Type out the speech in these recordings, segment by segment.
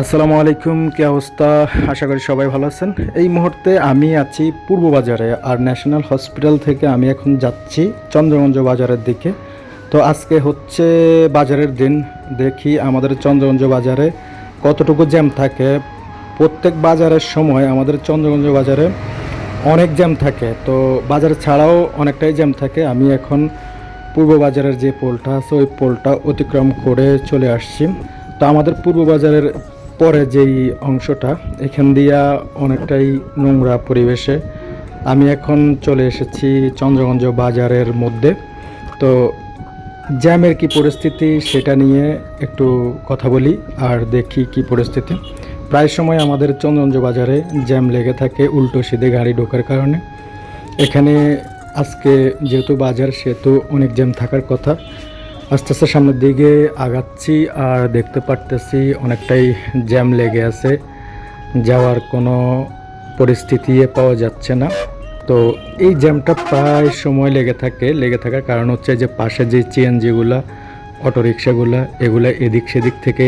আসসালামু আলাইকুম, কি অবস্থা? আশা করি সবাই ভালো আছেন। এই মুহূর্তে আমি আছি পূর্ব বাজারে আর ন্যাশনাল হসপিটাল থেকে আমি এখন যাচ্ছি চন্দ্রগঞ্জ বাজারের দিকে। তো আজকে হচ্ছে বাজারের দিন। দেখি আমাদের চন্দ্রগঞ্জ বাজারে কতটুকু জ্যাম থাকে। প্রত্যেক বাজারের সময় আমাদের চন্দ্রগঞ্জ বাজারে অনেক জ্যাম থাকে। তো বাজার ছাড়াও অনেকটাই জ্যাম থাকে। আমি এখন পূর্ব বাজারের যে পোলটা আছে, ওই পোলটা অতিক্রম করে চলে আসছি। তো আমাদের পূর্ব বাজারের পরে যেই অংশটা, এখান দিয়া অনেকটাই নোংরা পরিবেশে। আমি এখন চলে এসেছি চন্দ্রগঞ্জ বাজারের মধ্যে। তো জ্যামের কি পরিস্থিতি সেটা নিয়ে একটু কথা বলি আর দেখি কি পরিস্থিতি। প্রায় সময় আমাদের চন্দ্রগঞ্জ বাজারে জ্যাম লেগে থাকে, উল্টো সিধে গাড়ি ঢোকার কারণে। এখানে আজকে যেহেতু বাজার, সেহেতু অনেক জ্যাম থাকার কথা। আস্তে আস্তে সামনের দিকে আগাচ্ছি আর দেখতে পারতেছি অনেকটাই জ্যাম লেগে আছে। যাওয়ার কোনো পরিস্থিতি পাওয়া যাচ্ছে না। তো এই জ্যামটা প্রায় সময় লেগে থাকে, লেগে থাকার কারণ হচ্ছে যে পাশে যে সিএনজিগুলা অটোরিকশাগুলো, এগুলো এদিক সেদিক থেকে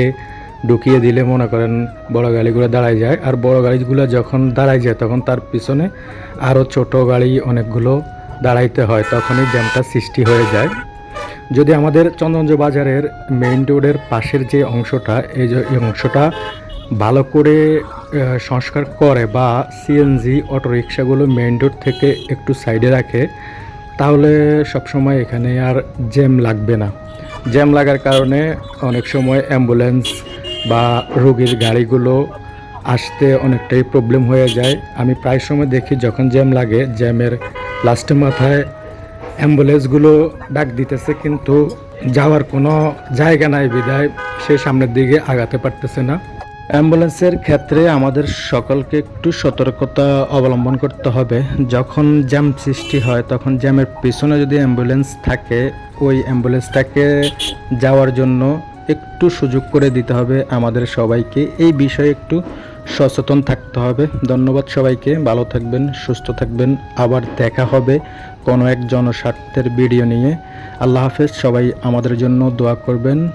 ঢুকিয়ে দিলে মনে করেন বড় গাড়িগুলো দাঁড়ায় যায়। আর বড় গাড়িগুলো যখন দাঁড়ায় যায়, তখন তার পিছনে আরও ছোট গাড়ি অনেকগুলো দাঁড়াইতে হয়, তখনই জ্যামটা সৃষ্টি হয়ে যায়। যদি আমাদের চন্দ্রগঞ্জ বাজারের মেইন রোডের পাশের যে অংশটা, এই যে অংশটা ভালো করে সংস্কার করে বা সিএনজি অটোরিকশাগুলো মেইন রোড থেকে একটু সাইডে রাখে, তাহলে সবসময় এখানে আর জ্যাম লাগবে না। জ্যাম লাগার কারণে অনেক সময় অ্যাম্বুলেন্স বা রোগীর গাড়িগুলো আসতে অনেকটাই প্রবলেম হয়ে যায়। আমি প্রায় সময় দেখি যখন জ্যাম লাগে, জ্যামের লাস্টে মাথায় অ্যাম্বুলেন্সগুলো ডাক দিতেছে, কিন্তু যাওয়ার কোনো জায়গা নাই বিধায় সে সামনের দিকে আগাতে পারতেছে না। অ্যাম্বুলেন্সের ক্ষেত্রে আমাদের সকলকে একটু সতর্কতা অবলম্বন করতে হবে। যখন জ্যাম সৃষ্টি হয়, তখন জ্যামের পিছনে যদি অ্যাম্বুলেন্স থাকে, ওই অ্যাম্বুলেন্সটাকে যাওয়ার জন্য একটু সুযোগ করে দিতে হবে আমাদের সবাইকে। এই বিষয়ে একটু সচেতন থাকতে হবে। ধন্যবাদ সবাইকে। ভালো থাকবেন, সুস্থ থাকবেন। আবার দেখা হবে কোনো এক জনস্বার্থের ভিডিও নিয়ে। আল্লাহ হাফেজ। সবাই আমাদের জন্য দোয়া করবেন।